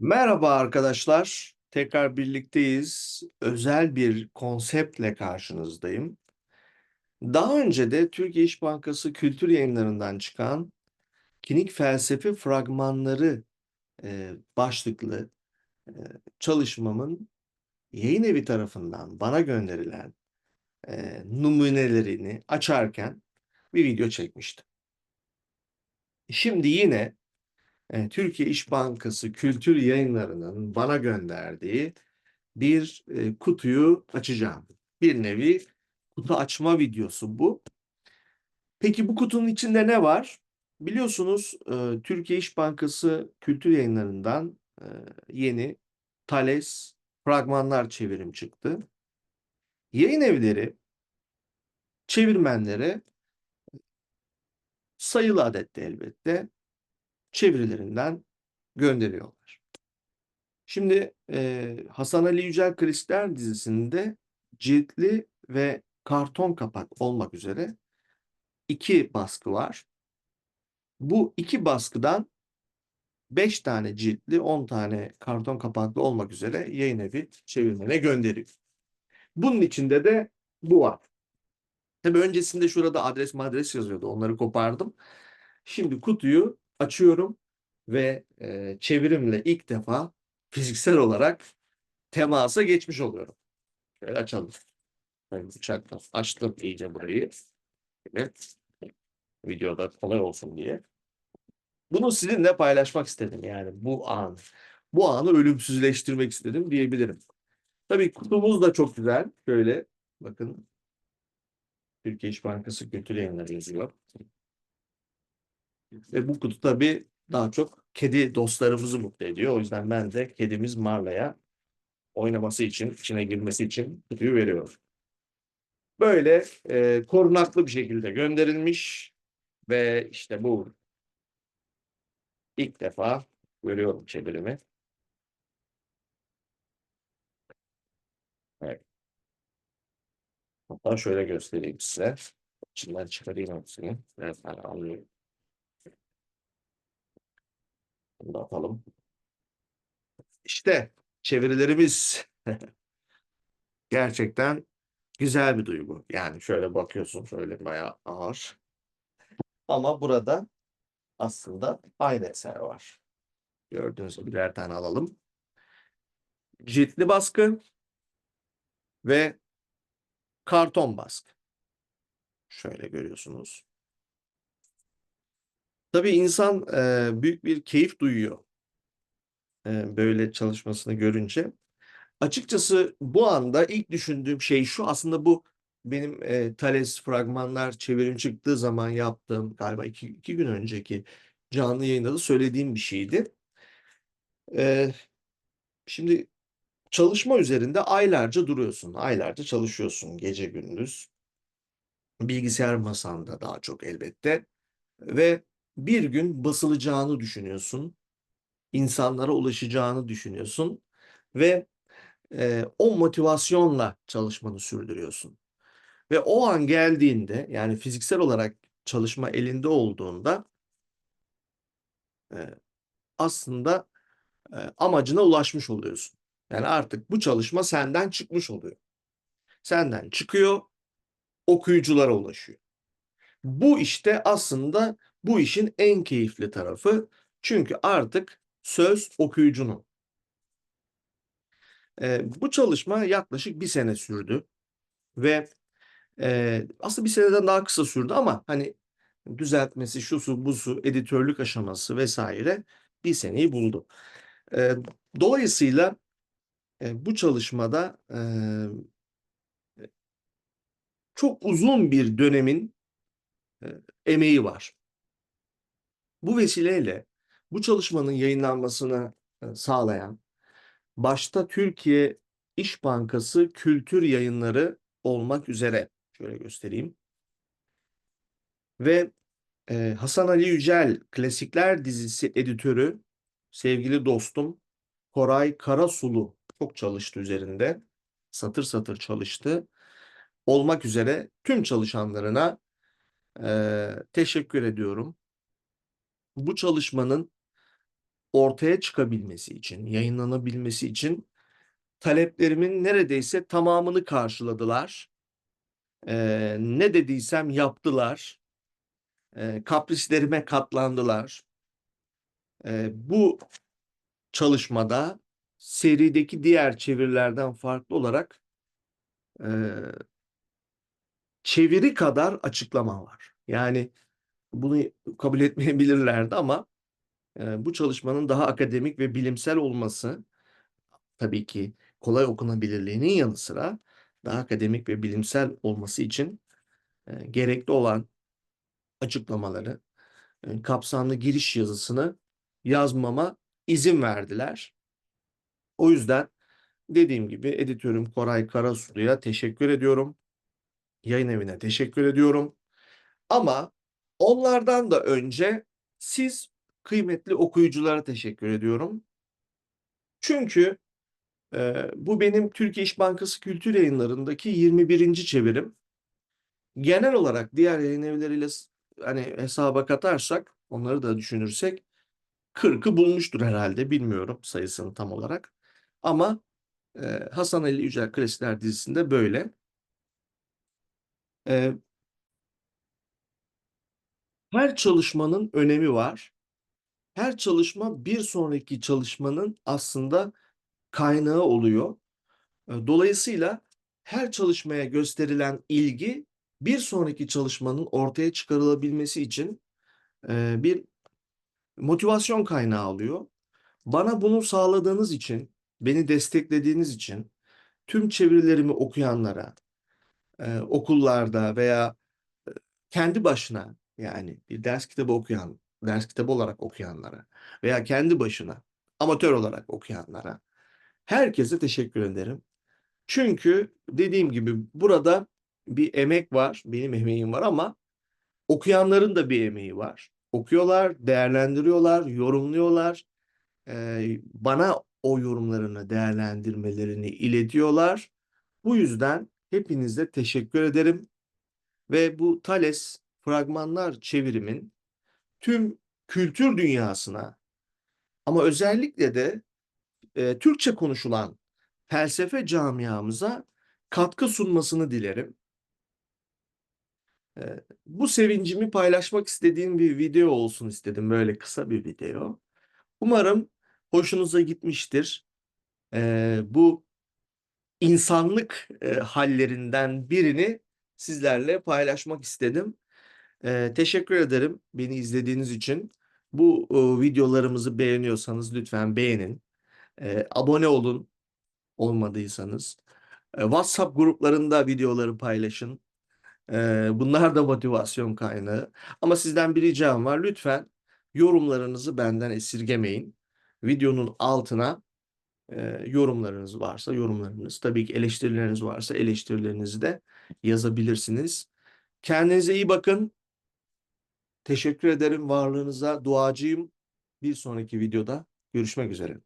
Merhaba arkadaşlar. Tekrar birlikteyiz. Özel bir konseptle karşınızdayım. Daha önce de Türkiye İş Bankası Kültür Yayınları'ndan çıkan Kinik Felsefe Fragmanları e, başlıklı e, çalışmamın yayın evi tarafından bana gönderilen e, numunelerini açarken bir video çekmiştim. Şimdi yine Türkiye İş Bankası Kültür Yayınları'nın bana gönderdiği bir kutuyu açacağım. Bir nevi kutu açma videosu bu. Peki bu kutunun içinde ne var? Biliyorsunuz Türkiye İş Bankası Kültür Yayınları'ndan yeni Thales fragmanlar çevirim çıktı. Yayın evleri çevirmenlere sayılı adette elbette çevirilerinden gönderiyorlar. Şimdi e, Hasan Ali Yücel Klasikler dizisinde ciltli ve karton kapak olmak üzere iki baskı var. Bu iki baskıdan 5 tane ciltli, 10 tane karton kapaklı olmak üzere yayın evi çevirmene gönderiyor. Bunun içinde de bu var. Tabii öncesinde şurada adres madres yazıyordu. Onları kopardım. Şimdi kutuyu açıyorum ve e, çevirimle ilk defa fiziksel olarak temasa geçmiş oluyorum. Şöyle açalım. Ben bıçakla açtım iyice burayı. Evet. Videoda kolay olsun diye. Bunu sizinle paylaşmak istedim yani bu an. Bu anı ölümsüzleştirmek istedim diyebilirim. Tabii kutumuz da çok güzel. Şöyle bakın. Türkiye İş Bankası Kültür Yayınları yazıyor. Ve bu kutu tabii daha çok kedi dostlarımızı mutlu ediyor. O yüzden ben de kedimiz Marla'ya oynaması için, içine girmesi için kutuyu veriyorum. Böyle e, korunaklı bir şekilde gönderilmiş ve işte bu ilk defa görüyorum çevirimi. Evet. Hatta şöyle göstereyim size. İçinden çıkarayım hepsini. Evet, alıyorum. Bunu da atalım. İşte çevirilerimiz gerçekten güzel bir duygu. Yani şöyle bakıyorsun şöyle bayağı ağır. Ama burada aslında aynı eser var. Gördüğünüz gibi birer tane alalım. Ciltli baskı ve karton baskı. Şöyle görüyorsunuz. Tabii insan e, büyük bir keyif duyuyor. E, böyle çalışmasını görünce. Açıkçası bu anda ilk düşündüğüm şey şu aslında bu benim e, Thales fragmanlar çevirim çıktığı zaman yaptığım galiba iki, iki gün önceki canlı yayında da söylediğim bir şeydi. E, şimdi çalışma üzerinde aylarca duruyorsun, aylarca çalışıyorsun gece gündüz. Bilgisayar masanda daha çok elbette ve bir gün basılacağını düşünüyorsun. insanlara ulaşacağını düşünüyorsun ve e, o motivasyonla çalışmanı sürdürüyorsun. Ve o an geldiğinde yani fiziksel olarak çalışma elinde olduğunda e, aslında e, amacına ulaşmış oluyorsun. Yani artık bu çalışma senden çıkmış oluyor. Senden çıkıyor, okuyuculara ulaşıyor. Bu işte aslında bu işin en keyifli tarafı. Çünkü artık söz okuyucunun. E, bu çalışma yaklaşık bir sene sürdü ve e, aslında bir seneden daha kısa sürdü ama hani düzeltmesi, şusu, busu, editörlük aşaması vesaire bir seneyi buldu. E, dolayısıyla e, bu çalışmada e, çok uzun bir dönemin e, emeği var. Bu vesileyle bu çalışmanın yayınlanmasını e, sağlayan başta Türkiye İş Bankası Kültür Yayınları olmak üzere şöyle göstereyim. Ve e, Hasan Ali Yücel Klasikler dizisi editörü sevgili dostum Koray Karasulu çok çalıştı üzerinde. Satır satır çalıştı. Olmak üzere tüm çalışanlarına e, teşekkür ediyorum. Bu çalışmanın ortaya çıkabilmesi için, yayınlanabilmesi için taleplerimin neredeyse tamamını karşıladılar. Ee, ne dediysem yaptılar. Ee, kaprislerime katlandılar. Ee, bu çalışmada serideki diğer çevirilerden farklı olarak e, çeviri kadar açıklama var. Yani bunu kabul etmeyebilirlerdi ama e, bu çalışmanın daha akademik ve bilimsel olması tabii ki kolay okunabilirliğinin yanı sıra daha akademik ve bilimsel olması için e, gerekli olan açıklamaları, e, kapsamlı giriş yazısını yazmama izin verdiler. O yüzden dediğim gibi editörüm Koray Karasulu'ya teşekkür ediyorum. Yayın evine teşekkür ediyorum. Ama onlardan da önce siz kıymetli okuyuculara teşekkür ediyorum. Çünkü e, bu benim Türkiye İş Bankası Kültür Yayınları'ndaki 21. çevirim. Genel olarak diğer yayın evleriyle hani hesaba katarsak, onları da düşünürsek 40'ı bulmuştur herhalde. Bilmiyorum sayısını tam olarak. Ama e, Hasan Ali Yücel Klasikler dizisinde böyle. E, her çalışmanın önemi var. Her çalışma bir sonraki çalışmanın aslında kaynağı oluyor. E, Dolayısıyla her çalışmaya gösterilen ilgi bir sonraki çalışmanın ortaya çıkarılabilmesi için e, bir motivasyon kaynağı oluyor. Bana bunu sağladığınız için, beni desteklediğiniz için tüm çevirilerimi okuyanlara, e, okullarda veya e, kendi başına yani bir ders kitabı okuyan, ders kitabı olarak okuyanlara veya kendi başına amatör olarak okuyanlara herkese teşekkür ederim. Çünkü dediğim gibi burada bir emek var, benim emeğim var ama okuyanların da bir emeği var. Okuyorlar, değerlendiriyorlar, yorumluyorlar. Ee, bana o yorumlarını, değerlendirmelerini iletiyorlar. Bu yüzden hepinize teşekkür ederim. Ve bu Thales fragmanlar çevirimin tüm kültür dünyasına ama özellikle de e, Türkçe konuşulan felsefe camiamıza katkı sunmasını dilerim. E, bu sevincimi paylaşmak istediğim bir video olsun istedim. Böyle kısa bir video. Umarım hoşunuza gitmiştir. E, bu insanlık e, hallerinden birini sizlerle paylaşmak istedim. E, teşekkür ederim beni izlediğiniz için. Bu e, videolarımızı beğeniyorsanız lütfen beğenin. E, abone olun olmadıysanız. E, WhatsApp gruplarında videoları paylaşın. E, bunlar da motivasyon kaynağı. Ama sizden bir ricam var. Lütfen yorumlarınızı benden esirgemeyin. Videonun altına e, yorumlarınız varsa yorumlarınız, tabii ki eleştirileriniz varsa eleştirilerinizi de yazabilirsiniz. Kendinize iyi bakın. Teşekkür ederim varlığınıza. Duacıyım. Bir sonraki videoda görüşmek üzere.